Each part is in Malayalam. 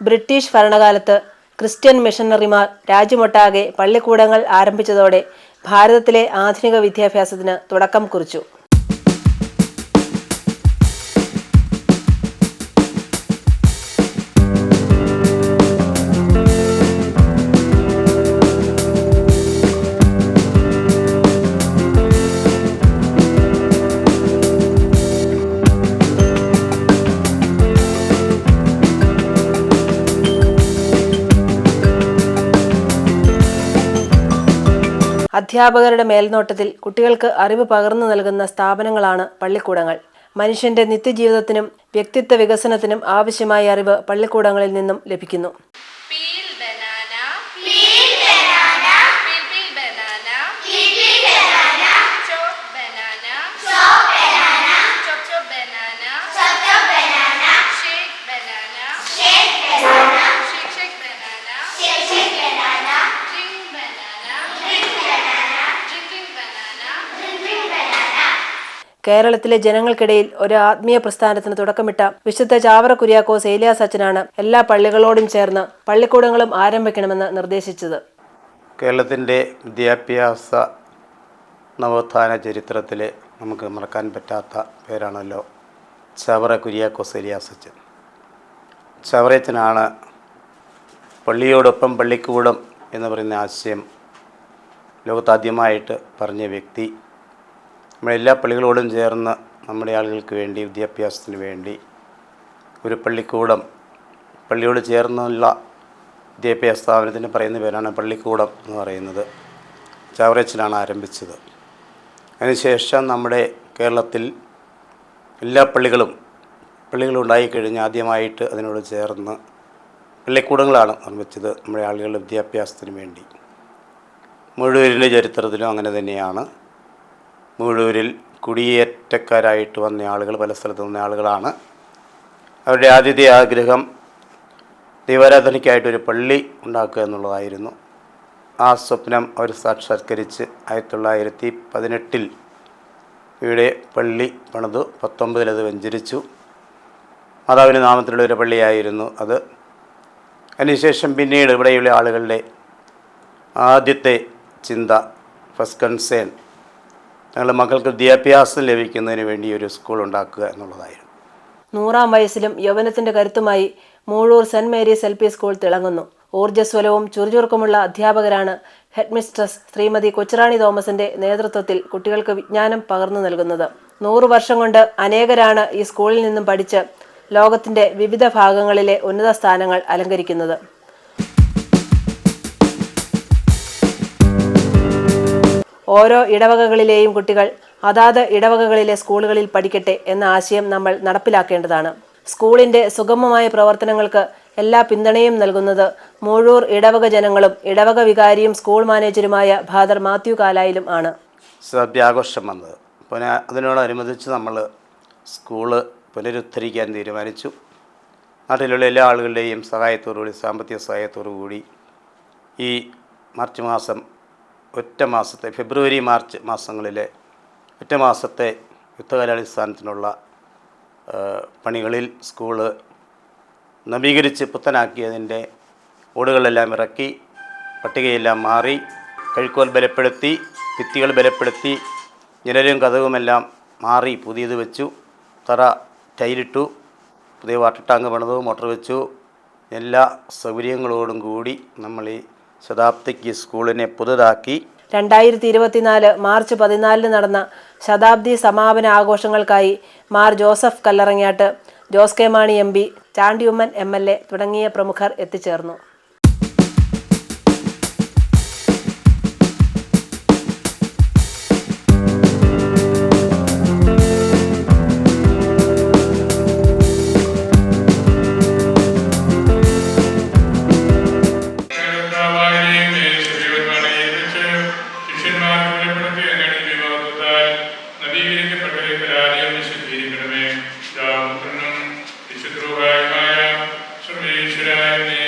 ബ്രിട്ടീഷ് ഭരണകാലത്ത് ക്രിസ്ത്യൻ മിഷണറിമാർ രാജ്യമൊട്ടാകെ പള്ളിക്കൂടങ്ങൾ ആരംഭിച്ചതോടെ ഭാരതത്തിലെ ആധുനിക വിദ്യാഭ്യാസത്തിന് തുടക്കം കുറിച്ചു. അധ്യാപകരുടെ മേൽനോട്ടത്തിൽ കുട്ടികൾക്ക് അറിവ് പകർന്നു നൽകുന്ന സ്ഥാപനങ്ങളാണ് പള്ളിക്കൂടങ്ങൾ. മനുഷ്യന്റെ നിത്യജീവിതത്തിനും വ്യക്തിത്വ വികസനത്തിനും ആവശ്യമായ അറിവ് പള്ളിക്കൂടങ്ങളിൽ നിന്നും ലഭിക്കുന്നു. കേരളത്തിലെ ജനങ്ങൾക്കിടയിൽ ഒരു ആത്മീയ പ്രസ്ഥാനത്തിന് തുടക്കമിട്ട വിശുദ്ധ ചാവറ കുര്യാക്കോസ് ഏലിയാസ് അച്ഛനാണ് എല്ലാ പള്ളികളോടും ചേർന്ന് പള്ളിക്കൂടങ്ങളും ആരംഭിക്കണമെന്ന് നിർദ്ദേശിച്ചത്. കേരളത്തിന്റെ വിദ്യാഭ്യാസ നവോത്ഥാന ചരിത്രത്തിൽ നമുക്ക് മറക്കാൻ പറ്റാത്ത പേരാണല്ലോ ചവറ കുര്യാക്കോസ് എലിയാസച്ചൻ ചവറയച്ചനാണ് പള്ളിയോടൊപ്പം പള്ളിക്കൂടം എന്ന് പറയുന്ന ആശയം ലോകത്താദ്യമായിട്ട് പറഞ്ഞ വ്യക്തി. നമ്മളെല്ലാ പള്ളികളോടും ചേർന്ന് നമ്മുടെ ആളുകൾക്ക് വേണ്ടി വിദ്യാഭ്യാസത്തിന് വേണ്ടി ഒരു പള്ളിക്കൂടം പള്ളിയോട് ചേർന്നുള്ള വിദ്യാഭ്യാസ സ്ഥാപനത്തിന് പറയുന്ന പേരാണ് പള്ളിക്കൂടം എന്ന് പറയുന്നത്. ചാവറേച്ചിലാണ് ആരംഭിച്ചത്. അതിനുശേഷം നമ്മുടെ കേരളത്തിൽ എല്ലാ പള്ളികളും പള്ളികളുണ്ടായിക്കഴിഞ്ഞ് ആദ്യമായിട്ട് അതിനോട് ചേർന്ന് പള്ളിക്കൂടങ്ങളാണ് നിർമ്മിച്ചത് നമ്മുടെ ആളുകളുടെ വിദ്യാഭ്യാസത്തിന് വേണ്ടി. മുഴുവരിന്റെ ചരിത്രത്തിലും അങ്ങനെ തന്നെയാണ്. മുഴുവരിൽ കുടിയേറ്റക്കാരായിട്ട് വന്ന ആളുകൾ പല സ്ഥലത്ത് വന്ന ആളുകളാണ്. അവരുടെ ആദ്യത്തെ ആഗ്രഹം ദൈവാരാധനയ്ക്കായിട്ടൊരു പള്ളി ഉണ്ടാക്കുക എന്നുള്ളതായിരുന്നു. ആ സ്വപ്നം അവർ സാക്ഷാത്കരിച്ച് ആയിരത്തി തൊള്ളായിരത്തി പതിനെട്ടിൽ ഇവിടെ പള്ളി പണിതു പത്തൊമ്പതിൽ അത് വെഞ്ചരിച്ചു. മാതാവിന്റെ നാമത്തിലുള്ള ഒരു പള്ളിയായിരുന്നു അത്. അതിനുശേഷം പിന്നീട് ഇവിടെയുള്ള ആളുകളുടെ ആദ്യത്തെ ചിന്ത ഫസ്റ്റ് കൺസേൺ ഞങ്ങളുടെ മക്കൾക്ക് വിദ്യാഭ്യാസം ലഭിക്കുന്നതിന് വേണ്ടി ഒരു സ്കൂൾ ഉണ്ടാക്കുക എന്നുള്ളതായിരുന്നു. നൂറാം വയസ്സിലും യൗവനത്തിന്റെ കരുത്തുമായി Moozhoor saint Mary's L P school തിളങ്ങുന്നു. ഊർജസ്വലവും ചുറുചുറുക്കുമുള്ള അധ്യാപകരാണ് ഹെഡ്മിസ്ട്രസ് ശ്രീമതി കൊച്ചുറാണി തോമസിന്റെ നേതൃത്വത്തിൽ കുട്ടികൾക്ക് വിജ്ഞാനം പകർന്നു നൽകുന്നത്. നൂറു വർഷം കൊണ്ട് അനേകരാണ് ഈ സ്കൂളിൽ നിന്നും പഠിച്ച് ലോകത്തിന്റെ വിവിധ ഭാഗങ്ങളിലെ ഉന്നത സ്ഥാനങ്ങൾ അലങ്കരിക്കുന്നത്. ഓരോ ഇടവകകളിലെയും കുട്ടികൾ അതാത് ഇടവകകളിലെ സ്കൂളുകളിൽ പഠിക്കട്ടെ എന്ന ആശയം നമ്മൾ നടപ്പിലാക്കേണ്ടതാണ്. സ്കൂളിന്റെ സുഗമമായ പ്രവർത്തനങ്ങൾക്ക് എല്ലാ പിന്തുണയും നൽകുന്നത് മൂഴൂർ ഇടവക ജനങ്ങളും ഇടവക വികാരിയും സ്കൂൾ മാനേജരുമായ ഫാദർ മാത്യു കാലായിലും ആണ്. സദ്യാഘോഷം വന്നത്. പിന്നെ അതിനോടനുബന്ധിച്ച് നമ്മൾ സ്കൂൾ പുനരുദ്ധരിക്കാൻ തീരുമാനിച്ചു. നാട്ടിലുള്ള എല്ലാ ആളുകളുടെയും സഹായത്തോടുകൂടി സാമ്പത്തിക സഹായത്തോടുകൂടി ഈ മാർച്ച് മാസം ഒറ്റ മാസത്തെ ഫെബ്രുവരി മാർച്ച് മാസങ്ങളിലെ ഒറ്റ മാസത്തെ യുദ്ധകാലാടിസ്ഥാനത്തിനുള്ള പണികളിൽ സ്കൂൾ നവീകരിച്ച് പുത്തനാക്കിയതിന്റെ ഓടുകളെല്ലാം ഇറക്കി പട്ടികയെല്ലാം മാറി കഴുക്കോൽ ബലപ്പെടുത്തി ഭിത്തികൾ ബലപ്പെടുത്തി ജനലും കഥകുമെല്ലാം മാറി പുതിയത് വെച്ചു തറ ടൈലിട്ടു പുതിയ വാട്ടർ ടാങ്ക് പണിതു മോട്ടർ വെച്ചു എല്ലാ സൗകര്യങ്ങളോടും കൂടി നമ്മൾ ഈ ശതാബ്ദിക്ക് സ്കൂളിനെ പുതുതാക്കി. രണ്ടായിരത്തി ഇരുപത്തിനാല് മാർച്ച് പതിനാലിന് നടന്ന ശതാബ്ദി സമാപന ആഘോഷങ്ങൾക്കായി Mar Joseph Kallarangatt Jose K Mani M P Chandy Oommen M L A തുടങ്ങിയ പ്രമുഖർ എത്തിച്ചേർന്നു. Israel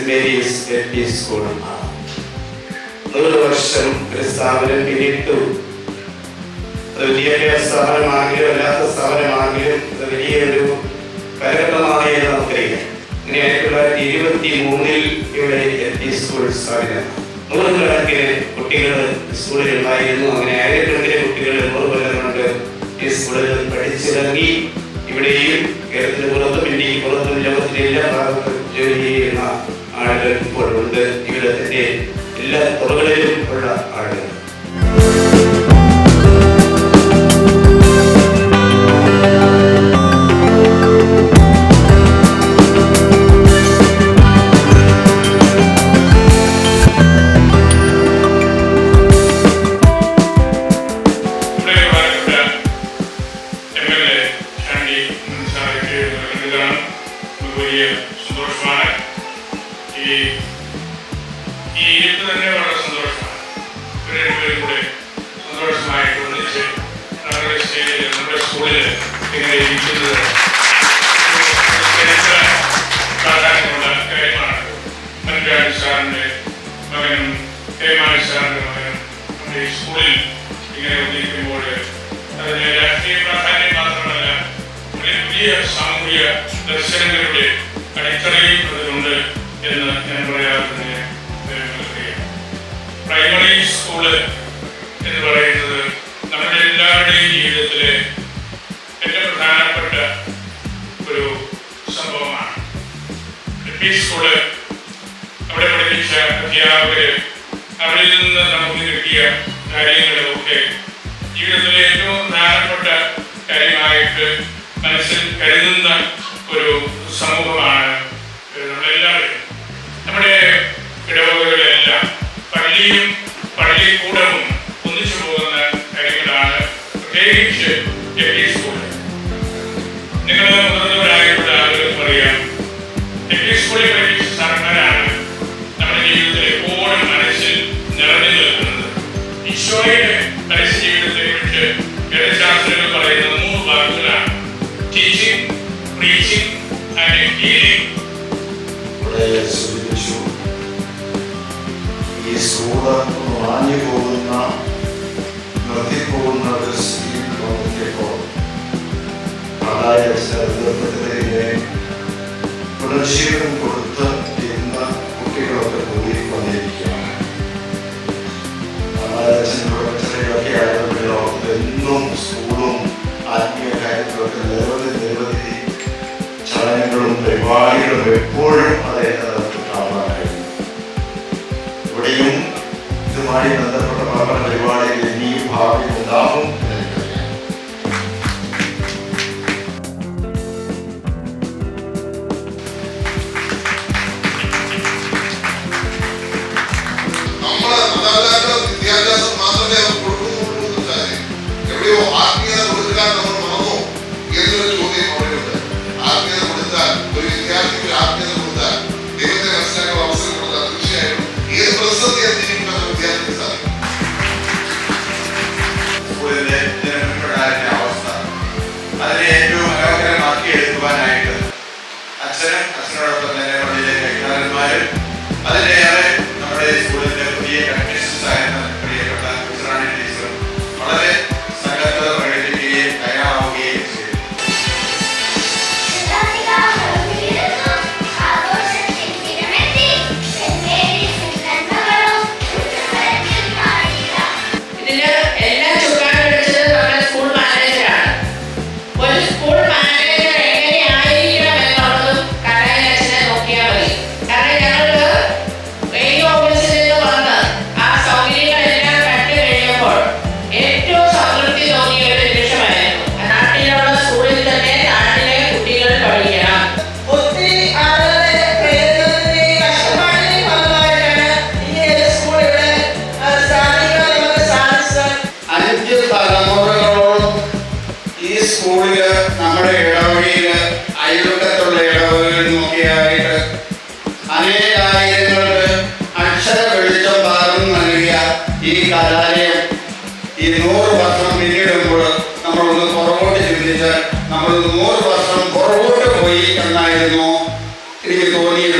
സെമിനീസ് എൽ പി സ്കൂൾ നൂറ് വർഷം ഒരു പിന്നിട്ടു. അത് വിദ്യാഭ്യാസ സ്ഥാപനമാകിലും അല്ലാത്ത സ്ഥാപനമാകിലും വലിയൊരു കലകളമായ നമുക്കറിയാം. അങ്ങനെ ആയിരത്തി തൊള്ളായിരത്തി ഇരുപത്തി മൂന്നിൽ ഇവിടെ എൽ പി സ്കൂൾ സ്ഥാപിതം നൂറുകണക്കിന് കുട്ടികൾ സ്കൂളിൽ ഉണ്ടായിരുന്നു. അങ്ങനെ ആയിരക്കണക്കിന് കുട്ടികൾ നൂറ് കൊല്ലം കൊണ്ട് ഈ സ്കൂളുകളിൽ പഠിച്ചിറങ്ങി. ഇവിടെയും കേരളത്തിന് പുറത്തും ഇന്ത്യയ്ക്ക് പുറത്തും ലോകത്തിലെല്ലാ ഭാഗത്തും ജോലി por lo ജീവിതത്തിലെ ഏറ്റവും പ്രധാനപ്പെട്ട ഒരു സംഭവമാണ്. പി സ്കൂൾ അവിടെ പഠിപ്പിച്ച അധ്യാപകര് അവരിൽ നിന്ന് നമുക്ക് കിട്ടിയ കാര്യങ്ങളുമൊക്കെ ജീവിതത്തിലെ ഏറ്റവും പ്രധാനപ്പെട്ട കാര്യമായിട്ട് മനസ്സിൽ കരുതുന്ന ഒരു സമൂഹമാണ് നമ്മളെല്ലാവരും. നമ്മുടെ ഇടവകകളെല്ലാം പള്ളിയും судилищу Исхода Нуани Говна Натиповна Русин Валтеко Алая Сардапатриയെ പുനഃശീലം കൊടുത്ത എന്ന കുട്ടികളൊക്കെ കൂടി വന്നിരിക്കുകയാണ് ആരാധന പ്രവർത്തനങ്ങളൊക്കെ ആയിരുന്നു to അച്ഛനും അച്ഛനോടൊപ്പം തന്നെ പള്ളിയിലെ കൈകാരന്മാരും അതിലേറെ നമ്മുടെ സ്കൂളിന്റെ പുതിയ കൺവെൻഷൻസ് ആയ നമ്മൾ നൂറ് വർഷം പുറകോട്ട് പോയി എന്നായിരുന്നു എനിക്ക് തോന്നിയത്.